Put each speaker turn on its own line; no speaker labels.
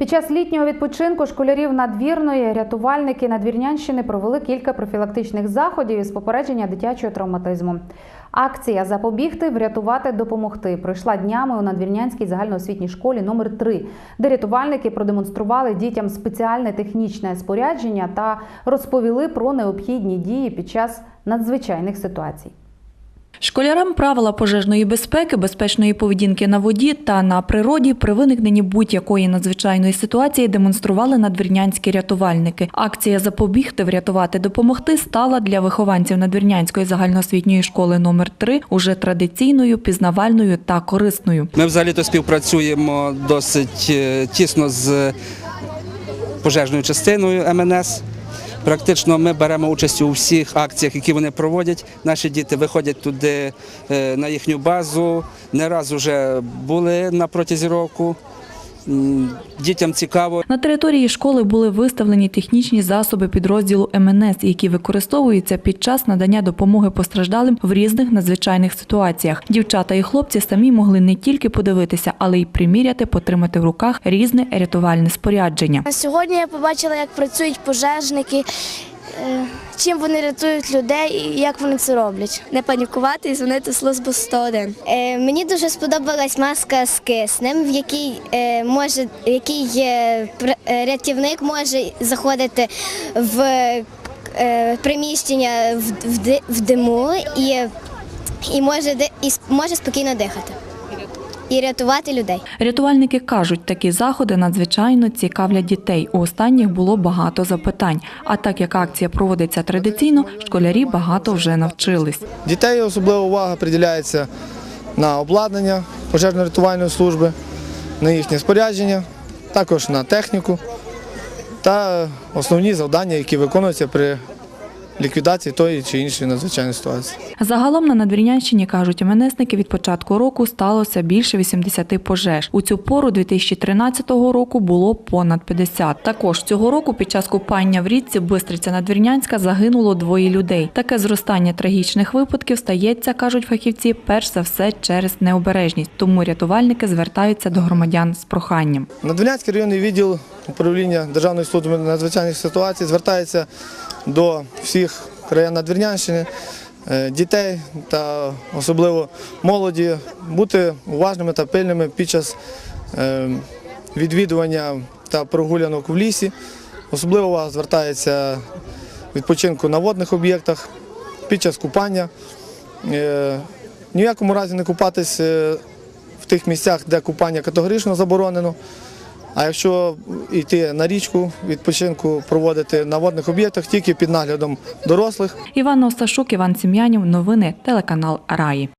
Під час літнього відпочинку школярів надвірної рятувальники Надвірнянщини провели кілька профілактичних заходів із попередження дитячого травматизму. Акція Запобігти, врятувати, допомогти пройшла днями у Надвірнянській загальноосвітній школі номер 3 де рятувальники продемонстрували дітям спеціальне технічне спорядження та розповіли про необхідні дії під час надзвичайних ситуацій.
Школярам правила пожежної безпеки, безпечної поведінки на воді та на природі при виникненні будь-якої надзвичайної ситуації демонстрували надвірнянські рятувальники. Акція Запобігти, врятувати, допомогти стала для вихованців надвірнянської загальноосвітньої школи номер 3 уже традиційною, пізнавальною та корисною.
Ми взагалі-то співпрацюємо досить е, тісно з пожежною частиною МНС. Практично ми беремо участь у всіх акціях, які вони проводять. Наші діти виходять туди е, на їхню базу. Не раз вже були на протязі року. Дітям цікаво.
На території школи були виставлені технічні засоби підрозділу МНС, які використовуються під час надання допомоги постраждалим в різних надзвичайних ситуаціях. Дівчата і хлопці самі могли не тільки подивитися, але й приміряти, потримати в руках різне рятувальне спорядження.
Сьогодні я побачила, як працюють пожежники, чим вони рятують людей і як вони це роблять.
не панікувати і дзвонити службу 101.
Е, Мені дуже сподобалась маска з киснем, в якій е, може, е, е, рятівник може заходити в е, приміщення в, в, в диму і, і, може, і може спокійно дихати і рятувати людей.
Рятувальники кажуть, такі заходи надзвичайно цікавлять дітей. У останніх було багато запитань. А так як акція проводиться традиційно, школярі багато вже навчились.
Дітей особлива увага приділяється на обладнання пожежно-рятувальної служби, на їхнє спорядження, також на техніку та основні завдання, які виконуються при ліквідації тої чи іншої надзвичайної ситуації.
Загалом на Надвірнянщині, кажуть МНСники, від початку року сталося більше 80 пожеж. У цю пору 2013 року було понад 50. Також цього року під час купання в річці Бистриця Надвірнянська загинуло двоє людей. Таке зростання трагічних випадків стається, кажуть фахівці, перш за все через необережність. Тому рятувальники звертаються до громадян з проханням.
Надвірнянський районний відділ управління Державної служби надзвичайних ситуацій звертається до всіх країн Надвірнянщини, е, дітей та особливо молоді бути уважними та пильними під час е, відвідування та прогулянок в лісі. Особливо увага звертається відпочинку на водних об'єктах під час купання. Е, Ні в якому разі не купатись в тих місцях, де купання категорично заборонено. А якщо йти на річку, відпочинку проводити на водних об'єктах тільки під наглядом дорослих.
Іван Осташук, Іван Сім'янів. Новини телеканал Раї.